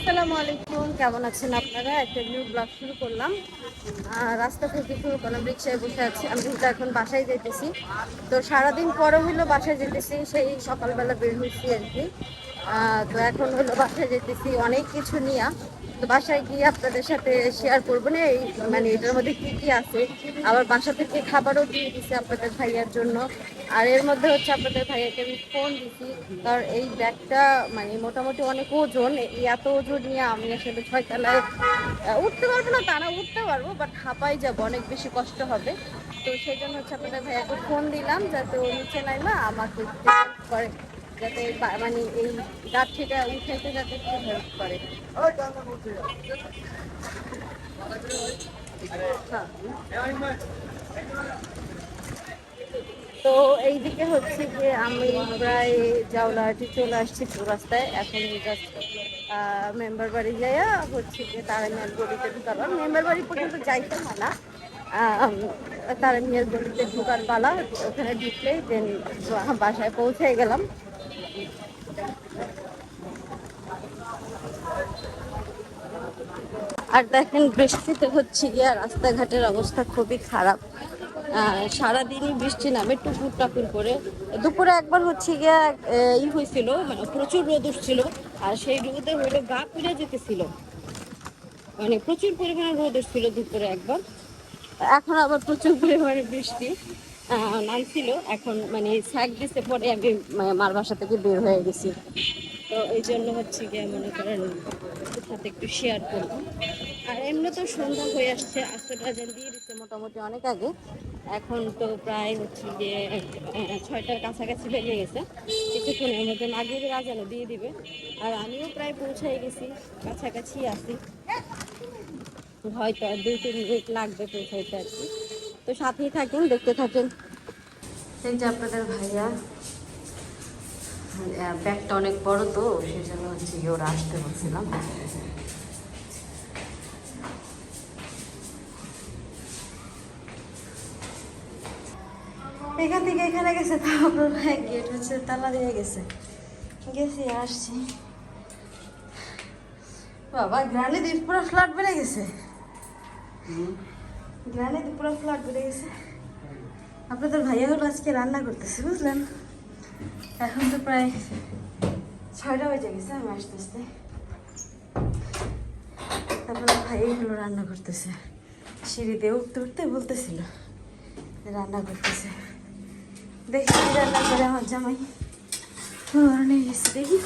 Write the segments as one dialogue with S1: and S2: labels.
S1: আসসালামু আলাইকুম। কেমন আছেন আপনারা? একটা নিউ ব্লগ শুরু করলাম। আর রাস্তা থেকে শুরু করলাম রিক্সায় বসে আছি। আমি কিন্তু এখন বাসায় যেতেছি। তো সারাদিন পরে হইল বাসায় যেতেছি। সেই সকালবেলা বের হয়েছি আর কি। তো এখন হলো বাসায় যেতেছি। অনেক কিছু নিয়ে। তো বাসায় গিয়ে আপনাদের সাথে শেয়ার করব না? এই মানে এটার মধ্যে কি কি আছে? আবার বাসা থেকে খাবারও দিয়ে দিছে আপনাদের ভাইয়ার জন্য। আর এর মধ্যে হচ্ছে আপনাদের ভাইয়াকে আমি ফোন দিছি। কারণ এই ব্যাগটা মানে মোটামুটি অনেক ওজন। এত ওজন নিয়ে আমি আসলে ছয়তলায় আহ, উঠতে পারব না তারা উঠতে পারব বাট হাঁপাই যাব অনেক বেশি কষ্ট হবে। তো সেই জন্য হচ্ছে আপনাদের ভাইয়াকে ফোন দিলাম যাতে ও নিচে নাইমা আমাকে একটু help করে। যাতে মানে এই গাছটা উঠাইতে যাতে একটু হেল্প করে। তো এইদিকে হচ্ছে যে আমি প্রায় জাউলাহাটি চলে আসছি রাস্তায়। এখন মেম্বার বাড়ি যাইয়া হচ্ছে যে তারা মেয়ের গলিতে ঢুকালাম। মেম্বার বাড়ি পর্যন্ত যাইতে হয় না। তারা মেয়ের গলিতে ঢুকার পালা, ওখানে ঢুকলেই দেন বাসায় পৌঁছে গেলাম। আর দেখেন বৃষ্টিতে হচ্ছে গিয়া রাস্তাঘাটের অবস্থা খুবই খারাপ। সারাদিনই বৃষ্টি নামে টুকুর টাকুর করে। দুপুরে একবার হচ্ছে গিয়া ই হয়েছিল মানে প্রচুর রোদ উঠছিল, আর সেই রোদে হইল গা পুড়ে যেতেছিল। মানে প্রচুর পরিমাণে রোদ উঠছিল দুপুরে একবার। এখন আবার প্রচুর পরিমাণে বৃষ্টি। নামছিল এখন মানে শাক দিতে পরে আমি মার বাসা থেকে বের হয়ে গেছি। তো এই জন্য হচ্ছে গিয়ে মনে করেন সাথে একটু শেয়ার করব। আর এমনি তো সন্ধ্যা হয়ে আসছে আজকে বাজার দিয়ে দিচ্ছে মোটামুটি অনেক আগে। এখন তো প্রায় হচ্ছে গিয়ে ছয়টার কাছাকাছি বেরিয়ে গেছে। কিছুক্ষণের মধ্যে মাগরীবের আজানও দিয়ে দিবে। আর আমিও প্রায় পৌঁছাই গেছি, কাছাকাছি আছি। হয়তো দুই, তিন মিনিট লাগবে পৌঁছাইতে আর কি। তো সাথেই থাকেন দেখতে থাকেন। এই যে আপনাদের ভাইয়া ব্যাগটা অনেক বড় তো সেই জন্য হচ্ছে গিয়ে ওরা আসতে বলছিলাম এখান থেকে এখানে গেছে তারপর গেট হচ্ছে তালা দিয়ে গেছে। গেছি আসছি। বাবা গ্রানে দিয়ে পুরো ফ্ল্যাট বেড়ে গেছে। গ্রানে দিয়ে পুরো ফ্ল্যাট বেড়ে গেছে। আপনাদের ভাইয়া হলো আজকে রান্না করতেছে, বুঝলেন? এখন তো প্রায় ছয়টা বেজে গেছে, আমি আসতে আসতে তারপরে ভাই হলো রান্না করতেছে। সিঁড়িতে উঠতে উঠতে বলতেছিল, রান্না করতেছে। দেখি রান্না করে আমার জামাই। নিয়ে গেছি, দেখি।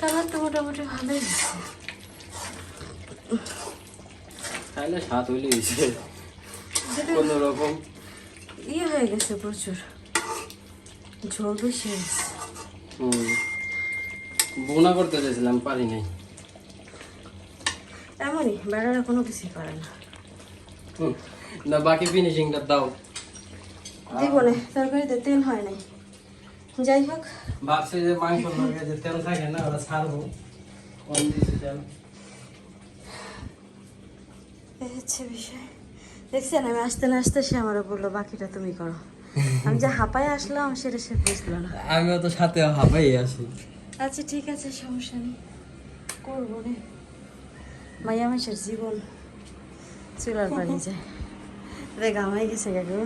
S1: কালার তো মোটামুটি ভালোই
S2: তাহলে সাত হইলে হয়েছে কোনো রকম।
S1: ইয়ে হয়ে গেছে প্রচুর। ঝোল বেশি হয়ে গেছে
S2: হুম। বোনা করতে চাইছিলাম পারি নাই।
S1: এমনই বেড়ারা কোনো কিছুই পারে না।
S2: না বাকি ফিনিশিংটা দাও।
S1: জীবনে তরকারিতে তেল হয় নাই। যাই হোক।
S2: ভাবছি যে মাংস যে তেল থাকে না ওটা ছাড়বো। কম দিয়েছি তেল।
S1: এই হচ্ছে বিষয়। দেখছেন আমি আসতে না আসতে সে আমারও বলল বাকিটা তুমি করো। আমি যে হাঁপায় আসলাম সেটা সে বুঝলো না।
S2: আমিও তো সাথে হাবাই আছি
S1: আচ্ছা ঠিক আছে সমস্যা নেই। করব রে। মাইয়া মানুষের জীবন। চুলার পানি যায়। গেছে কাকু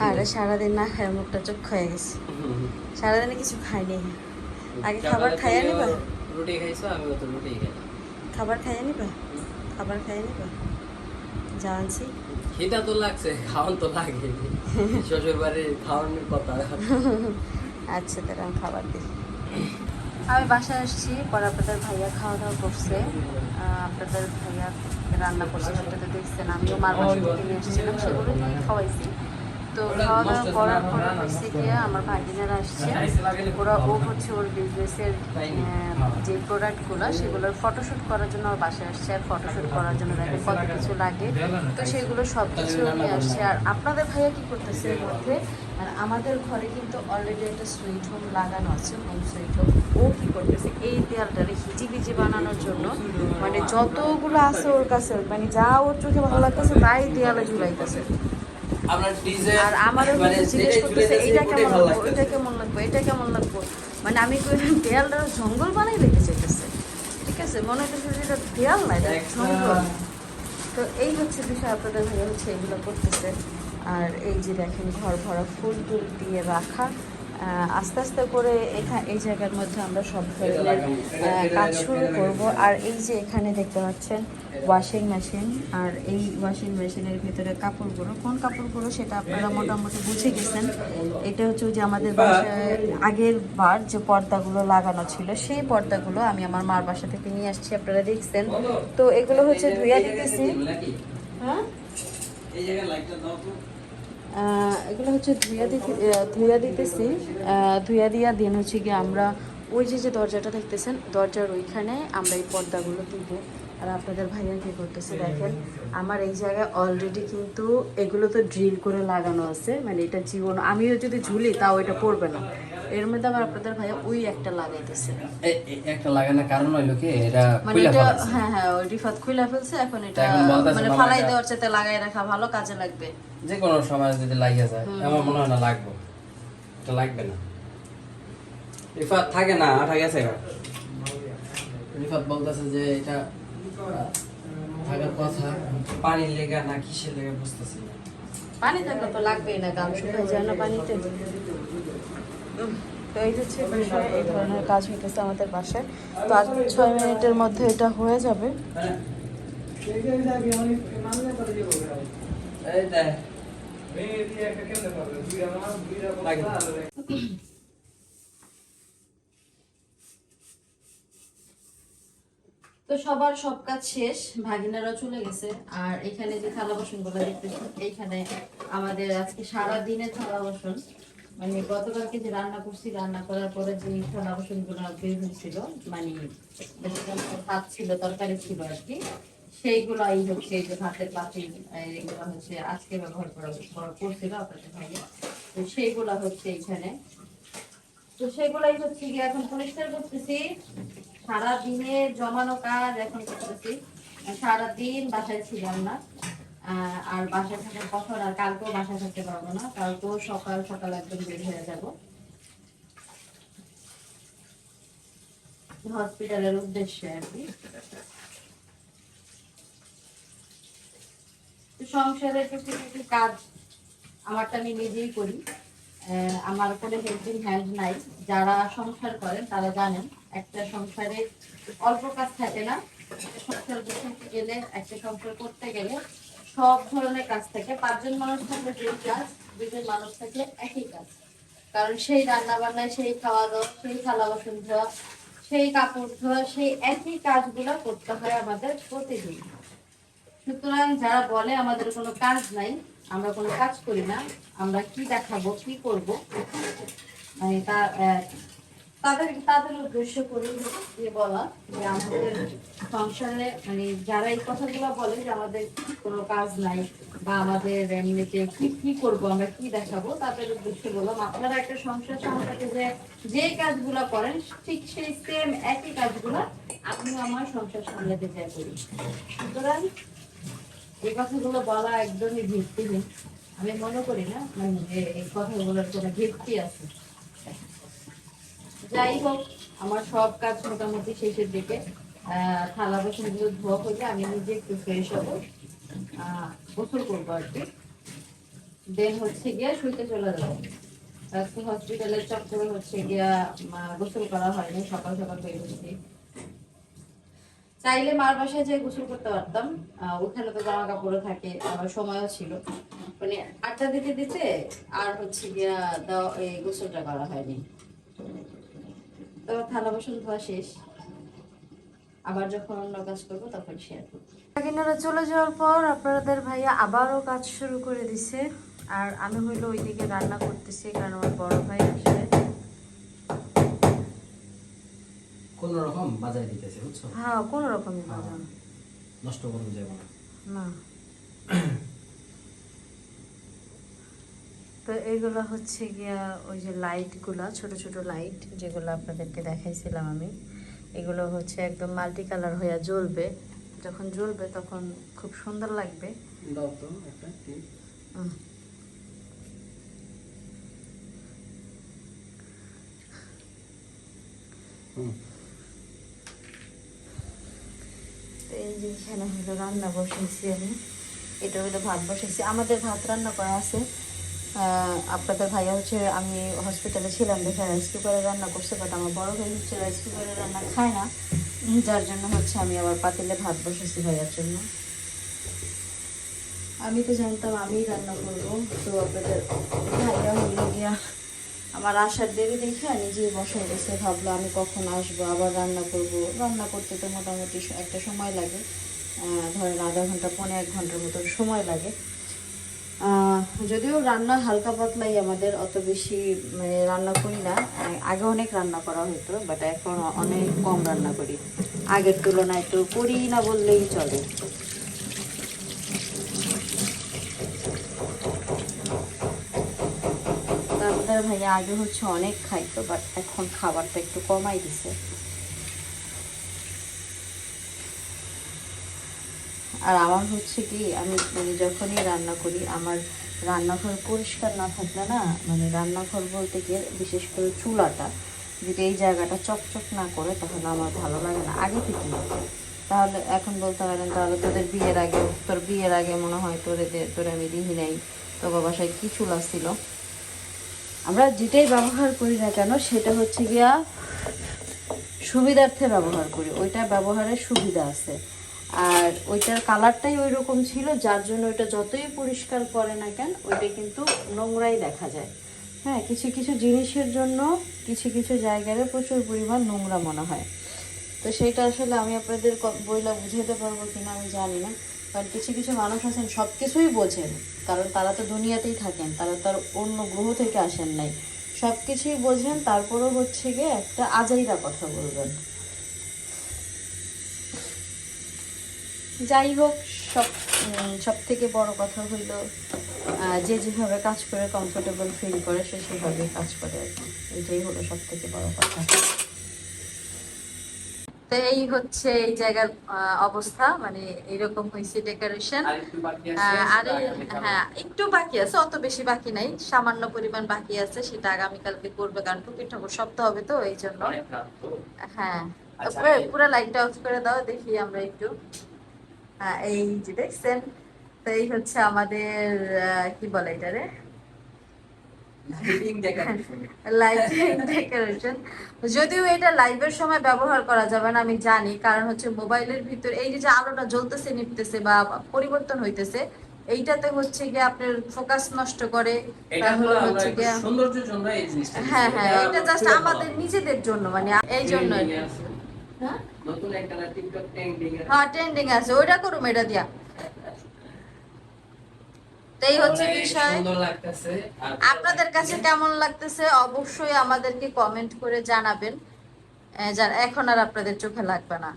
S1: আরে। সারাদিন না খায় মুখটা চোখ হয়ে গেছে। সারাদিনে কিছু খাইনি আগে খাবার খাইয়া নিবা?
S2: রুটি খাইছো আমিও তো রুটি খাই।
S1: খাবার খাইয়া নিবা? খাবার খাইয়া নিবা? জানছি
S2: খিদা তো লাগছে খাওয়ান তো লাগে শ্বশুর বাড়ির খাওয়ানোর কথা।
S1: আচ্ছা তাহলে আমি খাবার দিই। আমি বাসায় আসছি পরে আপনাদের ভাইয়া খাওয়া দাওয়া করছে আপনাদের ভাইয়া রান্না করছে সেটা তো দেখছেন আমিও মার বাসা থেকে নিয়ে এসেছিলাম সেগুলো খাওয়াইছি। তো খাওয়া দাওয়া করার পরে হচ্ছে গিয়ে আমার ভাগিনারা আসছে। ওরা ও হচ্ছে ওর বিজনেসের যে প্রোডাক্টগুলো সেগুলোর ফটোশ্যুট করার জন্য ওর বাসায় আসছে। আর ফটোশ্যুট করার জন্য দেখে কত কিছু লাগে। তো সেগুলো সব কিছু নিয়ে আসছে। আর আপনাদের ভাইয়া কি করতেছে এর মধ্যে? আর আমাদের ঘরে কিন্তু অলরেডি একটা সুইট হোম লাগানো আছে হোম সুইট হোম ও কি করতেছে? এই দেয়ালটারে হিজিবিজি বানানোর জন্য। মানে যতগুলো আছে ওর কাছে মানে যা ওর চোখে ভালো লাগতেছে, তাই দেয়ালে ঝুলাইতেছে। আর আমারও
S2: মানে
S1: জিজ্ঞেস করতেছে এইটা কেমন লাগবো? ওইটা কেমন লাগবো? এটা কেমন লাগবো? মানে আমি কইলাম দেয়ালটা জঙ্গল বানাই রেখে যেতেছে ঠিক আছে মনে হচ্ছে যে এটা দেয়াল না এটা জঙ্গল। তো এই হচ্ছে বিষয় আপনাদের ভাইয়া হচ্ছে এগুলো করতেছে। আর এই যে দেখেন ঘর ভরা ফুল টুল দিয়ে রাখা। আস্তে আস্তে করে এখানে এই জায়গার মধ্যে আমরা সব ধরনের কাজ শুরু করব। আর এই যে এখানে দেখতে পাচ্ছেন ওয়াশিং মেশিন আর এই ওয়াশিং মেশিনের ভিতরে কাপড়গুলো। কোন কাপড়গুলো সেটা আপনারা মোটামুটি বুঝে গেছেন। এটা হচ্ছে যে আমাদের বাসায় আগের বার যে পর্দাগুলো লাগানো ছিল, সেই পর্দাগুলো আমি আমার মার বাসা থেকে নিয়ে আসছি, আপনারা দেখছেন। তো এগুলো হচ্ছে ধুইয়া দিতেছি। হ্যাঁ। এগুলো হচ্ছে ধুইয়া দিতে ধুইয়া দিতেছি। ধুইয়া দিয়া দিন হচ্ছে গিয়ে আমরা ওই যে যে দরজাটা দেখতেছেন, দরজার ওইখানে আমরা এই পর্দাগুলো দিব। আর আপনাদের ভাইয়া কী করতেছে দেখেন, আমার এই জায়গায় অলরেডি কিন্তু এগুলো তো ড্রিল করে লাগানো আছে। মানে এটা জীবন, আমিও যদি ঝুলি তাও এটা পড়বে না। এর মধ্যে আবার আপনাদের ভাইয়া ওই একটা লাগাইতেছে।
S2: একটা লাগানোর কারণ হইল কি এটা
S1: মানে এটা হ্যাঁ হ্যাঁ ওই রিফাত খুলে ফেলছে এখন এটা মানে ফালাই দেওয়ার চাইতে লাগাই রাখা ভালো কাজে লাগবে।
S2: যে কোনো সময় যদি লাগিয়ে যায় আমার মনে হয় না লাগবে। এটা লাগবে না। রিফাত থাকে না আঠা গেছে এবার। রিফাত বলতেছে যে এটা থাকার কথা পানির লেগা না কিসের লেগা বুঝতেছি না।
S1: পানি থাকলে তো লাগবেই না গাম শুকাই যায় না পানিতে। তো এই হচ্ছে বিষয় এই ধরনের কাজ হইতেছে আমাদের বাসায়। তো আজ ছয় মিনিটের মধ্যে এটা হয়ে যাবে।
S2: এই দেখ। লাগে।
S1: তো সবার সব কাজ শেষ ভাগিনারা চলে গেছে। আর এখানে যে থালা বাসনগুলো দেখতেছি এইখানে আমাদের আজকে সারা দিনের থালা বাসন। মানে গতকালকে যে রান্না করছি, রান্না করার পরে যে থালা বাসনগুলো বের হয়েছিল মানে ভাত ছিল, তরকারি ছিল আর কি, সেইগুলো এই হচ্ছে যে ভাতের এই এগুলো হচ্ছে আজকে ব্যবহার করা করা- করছিল আপনাদের ভাইয়া তো সেইগুলো হচ্ছে এইখানে। তো সেগুলাই হচ্ছে গিয়ে এখন পরিষ্কার করতেছি। সারা দিনে জমানো কাজ এখন করতেছি। সারা দিন বাসায় ছিলাম না। আর বাসায় থাকার কথা আর কালকেও বাসায় থাকতে পারব না। কালকেও সকাল সকাল একদম বের হয়ে যাব। হসপিটালের উদ্দেশ্যে আর কি। সংসারের কিছু কিছু কাজ আমারটা আমি নিজেই করি। আমার কোনো হেল্পিং হ্যান্ড নাই। যারা সংসার করেন তারা জানেন, একটা সংসারে অল্প কাজ থাকে না। সংসার গেলে, একটা সংসার করতে গেলে সব ধরনের কাজ থাকে। পাঁচজন মানুষ থাকলে যে কাজ দুজন মানুষ থাকলে একই কাজ। কারণ সেই রান্না বান্নায় সেই খাওয়া দাওয়া সেই থালা বাসন ধোয়া, সেই কাপড় ধোয়া, সেই একই কাজগুলো করতে হয় আমাদের প্রতিদিন। সুতরাং যারা বলে আমাদের কোনো কাজ নাই, আমরা কোনো কাজ করি না, আমরা কি দেখাবো, কি করব? মানে তা তাদের তাদের উদ্দেশ্য করে দিয়ে বলা যে আমাদের সংসারে মানে যারা এই কথাগুলো বলে যে আমাদের কোনো কাজ নাই বা আমাদের এমনিতে কি কি করব, আমরা কি দেখাবো, তাদের উদ্দেশ্য বললাম। আপনারা একটা সংসারে যে যে কাজগুলো করেন, ঠিক সেই সেম একই কাজগুলো আপনি আমার সংসার সামলাতে চাই করি সুতরাং এই কথাগুলো বলা একদমই ভিত্তিহীন আমি মনে করি না মানে যে এই কথাগুলোর কোনো ভিত্তি আছে। যাই হোক, আমার সব কাজ মোটামুটি শেষের দিকে। থালা বাসনগুলো ধোয়া হলে আমি নিজে একটু ফ্রেশ হব। গোসল করব আর কি। দেন হচ্ছে গিয়া শুইতে চলে যাব। আজকে হসপিটালের চক্করে হচ্ছে গিয়া গোসল করা হয়নি, সকাল সকাল বেরিয়েছি চাইলে মার বাসায় যেয়ে গোসল করতে পারতাম। ওখানে তো জামা কাপড়ও থাকে আমার সময়ও ছিল। মানে আটটা দিতে দিতে আর হচ্ছে গিয়া দাও এই গোসলটা করা হয়নি। তো থালা বাসন ধোয়া শেষ। আবার যখন অন্য কাজ করব তখন শেয়ার করব। কাকিনারা চলে যাওয়ার পর আপনাদের ভাইয়া আবারও কাজ শুরু করে দিছে। আর আমি হইল ওইদিকে রান্না করতেছি কারণ আমার বড় ভাই আসবে।
S2: কোন রকম বাজারে দিতেছে বুঝছ?
S1: হ্যাঁ কোনো রকমই বাজান
S2: নষ্ট করুন যাব না।
S1: না। তো এগুলো হচ্ছে গিয়া ওই যে লাইটগুলো ছোট ছোট লাইট যেগুলো আপনাদেরকে দেখাইছিলাম আমি এগুলো হচ্ছে একদম মাল্টি কালার হইয়া জ্বলবে। যখন জ্বলবে তখন খুব সুন্দর লাগবে। এখানে হলো রান্না বসেছি আমি। এটা হলো ভাত বসেছি আমাদের ভাত রান্না করা আছে। আপনাদের ভাইয়া হচ্ছে আমি হসপিটালে ছিলাম দেখে রাইস কুকারে রান্না করছে বাট আমার বড় ভাই হচ্ছে রাইস কুকারে রান্না খায় না। যার জন্য হচ্ছে আমি আবার পাতিলে ভাত বসেছি ভাইয়ার জন্য। আমি তো জানতাম আমিই রান্না করব, তো আপনাদের ভাইয়া হলো গিয়া আমার আসার দেরি দেখে নিজেই বসে গেছে ভাবলো আমি কখন আসব, আবার রান্না করব। রান্না করতে তো মোটামুটি একটা সময় লাগে। ধরেন আধা ঘণ্টা, পৌনে এক ঘণ্টার মতো সময় লাগে। যদিও রান্না হালকা পাতলাই আমাদের অত বেশি মানে রান্না করি না। আগে অনেক রান্না করা হতো বাট এখন অনেক কম রান্না করি। আগের তুলনায় তো করি না বললেই চলে। তারপরে ভাইয়া আগে হচ্ছে অনেক খাইতো বাট এখন খাবারটা একটু কমাই দিছে। আর আমার হচ্ছে কি, আমি মানে যখনই রান্না করি, আমার রান্নাঘর পরিষ্কার না থাকলে না মানে রান্নাঘর বলতে গিয়ে বিশেষ করে চুলাটা, যদি এই জায়গাটা চকচক না করে, তাহলে আমার ভালো লাগে না। আগে থেকে তাহলে এখন বলতে পারেন, তাহলে তোদের বিয়ের আগে, তোর বিয়ের আগে মনে হয় তোরে তোরে আমি দিহি নাই, তোর বাসায় কি চুলা ছিল? আমরা যেটাই ব্যবহার করি না কেন, সেটা হচ্ছে গিয়া সুবিধার্থে ব্যবহার করি। ওইটা ব্যবহারের সুবিধা আছে। আর ওইটার কালারটাই ওই রকম ছিল, যার জন্য ওইটা যতই পরিষ্কার করে না কেন, ওইটা কিন্তু নোংরাই দেখা যায়। হ্যাঁ কিছু কিছু জিনিসের জন্য কিছু কিছু জায়গায় প্রচুর পরিমাণ নোংরা মনে হয়। তো সেইটা আসলে আমি আপনাদের বইলা বুঝাতে পারব কিনা আমি জানি না কারণ কিছু কিছু মানুষ আছেন সব কিছুই বোঝেন, কারণ তারা তো দুনিয়াতেই থাকেন, তারা তো আর অন্য গ্রহ থেকে আসেন নাই। সব কিছুই বোঝেন, তারপরেও হচ্ছে গিয়ে একটা আজাইরা কথা বলবেন। যাই হোক সব সব থেকে বড় কথা হইল যে যেভাবে কাজ করে কমফোর্টেবল ফিল করে সে সেভাবে কাজ করে আর কি। এটাই হলো সব থেকে বড় কথা। তো এই হচ্ছে এই জায়গার অবস্থা মানে এরকম হয়েছে ডেকোরেশন আরে হ্যাঁ একটু বাকি আছে অত বেশি বাকি নাই। সামান্য পরিমাণ বাকি আছে সেটা আগামীকালকে করবে কারণ টুকি ঠাকুর সপ্তাহ হবে তো এই জন্য
S2: অনেক রাত তো।
S1: হ্যাঁ
S2: আচ্ছা,
S1: পুরো-
S2: এই-
S1: লাইটটা অফ করে দাও দেখি আমরা একটু। হ্যাঁ এই যে দেখছেন তো এই হচ্ছে আমাদের কি বলে এটারে। লাইটিং ডেকোরেশন যদিও এটা লাইভের সময় ব্যবহার করা যাবে না আমি জানি কারণ হচ্ছে মোবাইলের ভিতর এই যে আলোটা জ্বলতেছে নিপতেছে বা পরিবর্তন হইতেছে এইটাতে হচ্ছে গিয়ে আপনার ফোকাস নষ্ট করে তারপর হচ্ছে গিয়ে
S2: সৌন্দর্যের জন্য এই জিনিসটা
S1: হ্যাঁ হ্যাঁ
S2: এটা
S1: জাস্ট আমাদের নিজেদের জন্য মানে এই জন্য।
S2: আছে।
S1: হ্যাঁ?
S2: নতুন একটা না টিকটক ট্রেন্ডিং এ
S1: হ্যাঁ ট্রেন্ডিং আছে ওইটা করুম এটা দিয়া। এই হচ্ছে বিষয়।
S2: সুন্দর লাগতেছে আর
S1: আপনাদের কাছে কেমন লাগতেছে? অবশ্যই আমাদেরকে কমেন্ট করে জানাবেন। আহ, যা- এখন আর আপনাদের চোখে লাগবে না।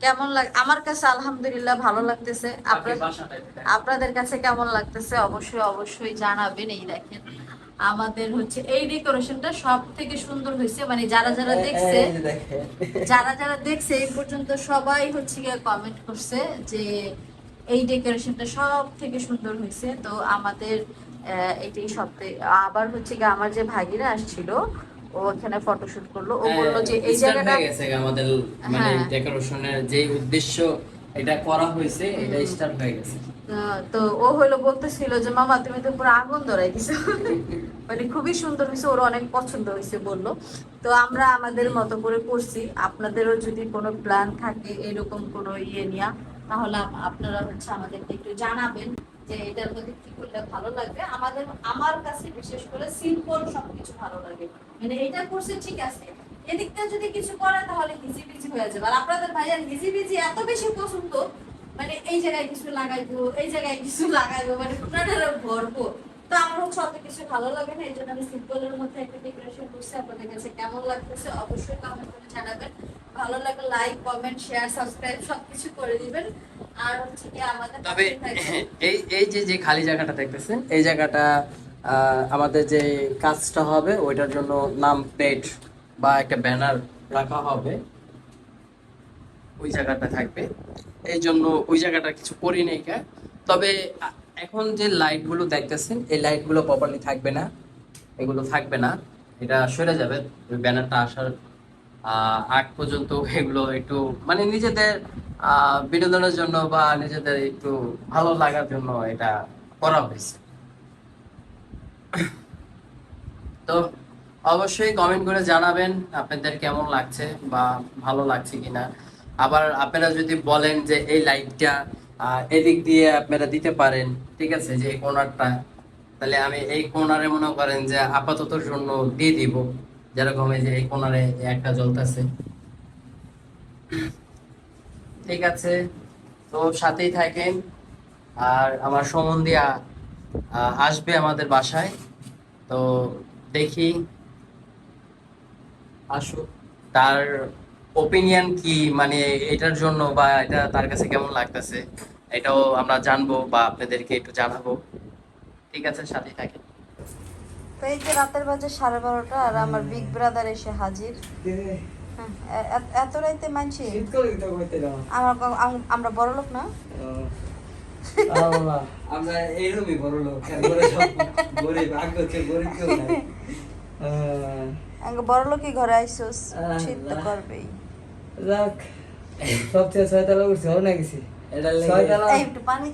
S1: কেমন লাগ আমার কাছে আলহামদুলিল্লাহ ভালো লাগতেছে। আপনাদের কাছে কেমন লাগতেছে? অবশ্যই অবশ্যই জানাবেন। এই দেখেন। আমাদের হচ্ছে এই ডেকোরেশনটা সব থেকে সুন্দর হয়েছে মানে যারা যারা দেখছে। যারা যারা দেখছে এই পর্যন্ত সবাই হচ্ছে গিয়ে কমেন্ট করছে যে এই ডেকোরেশনটা সব থেকে সুন্দর হয়েছে তো আমাদের আহ, এটাই সব থেকে- আবার হচ্ছে গিয়ে আমার যে ভাগিরা আসছিল ও এখানে ফটোশুট করল ও বলল যে এই জায়গাটা
S2: আমাদের মানে
S1: হ্যাঁ।
S2: ডেকোরেশনের যে উদ্দেশ্য এটা করা হয়েছে এটা স্টার্ট হয়ে গেছে।
S1: তো ও হলো বলতেছিল যে মামা তুমি তো পুরো আগুন ধরাই দিছো মানে খুবই সুন্দর হয়েছে ওর অনেক পছন্দ হয়েছে বলল। তো আমরা আমাদের মতো করে করছি। আপনাদেরও যদি কোনো প্ল্যান থাকে এরকম কোনো ইয়ে নিয়া তাহলে আপনারা হচ্ছে আমাদেরকে একটু জানাবেন যে এটার মধ্যে কি করলে ভালো লাগবে? আমাদের আমার কাছে বিশেষ করে সিম্পল সবকিছু ভালো লাগে। মানে এটা করছে ঠিক আছে এদিকটা যদি কিছু করে তাহলে হিজিবিজি হয়ে যাবে। আর আপনাদের ভাইয়ার হিজিবিজি এত বেশি পছন্দ মানে এই জায়গায় কিছু লাগাইবো এই জায়গায় কিছু লাগাইবো মানে পুরাটা ভরবো তো আমার হচ্ছে অত কিছু ভালো লাগে না এই জন্য আমি সিম্পলের মধ্যে একটা ডেকোরেশন করছি। আপনাদের কাছে কেমন লাগতেছে অবশ্যই কমেন্ট করে জানাবেন। ভালো লাগলে লাইক কমেন্ট শেয়ার সাবস্ক্রাইব সবকিছু করে দিবেন। আর হচ্ছে কি আমাদের
S2: তবে এই এই যে যে খালি জায়গাটা দেখতেছেন এই জায়গাটা আহ, আমাদের যে কাজটা হবে ওইটার জন্য নাম প্লেট বা একটা ব্যানার রাখা হবে, ওই জায়গাটা থাকবে। এই জন্য ওই জায়গাটা কিছু করি নাই তবে এখন যে লাইটগুলো দেখতেছেন, এই লাইটগুলো প্রপারলি থাকবে না, এগুলো থাকবে না। এটা সরে যাবে ব্যানারটা আসার আগ পর্যন্ত এগুলো একটু মানে নিজেদের বিনোদনের জন্য বা নিজেদের একটু ভালো লাগার জন্য এটা করা হয়েছে। তো অবশ্যই কমেন্ট করে জানাবেন আপনাদের কেমন লাগছে বা ভালো লাগছে কিনা। আবার আপনারা যদি বলেন যে এই লাইটটা এদিক দিয়ে আপনারা দিতে পারেন ঠিক আছে যে এই কোনারটা তাহলে আমি এই কোনারে মনে করেন যে আপাতত জন্য দিয়ে দিব। যেরকম এই যে এই কোনারে একটা জ্বলতেছে। ঠিক আছে তো সাথেই থাকেন। আর আমার সম্বন্ধীয়া আহ, আসবে আমাদের বাসায়। তো দেখি আসুক তার ওপিনিয়ন কি মানে এটার জন্য বা এটা তার কাছে কেমন লাগতেছে এটাও আমরা জানব বা আপনাদেরকে একটু জানাব। ঠিক আছে সাথে থাকেন।
S1: তো এই যে রাতের বাজে সাড়ে বারোটা আর আমার বিগ ব্রাদার এসে হাজির। এত- এত রাইতে মানছি? আমরা আম- আমরা বড় লোক না?
S2: আমরা এইরকমই বড় লোক গরিব আগে গরিব কেউ
S1: বড় লোকই ঘরে আইসোস শীত তো। করবেই।
S3: যাক সবচেয়ে ছয়তলা উঠছে না গেছি।
S2: এটা
S3: ছয়তলা
S1: একটু পানি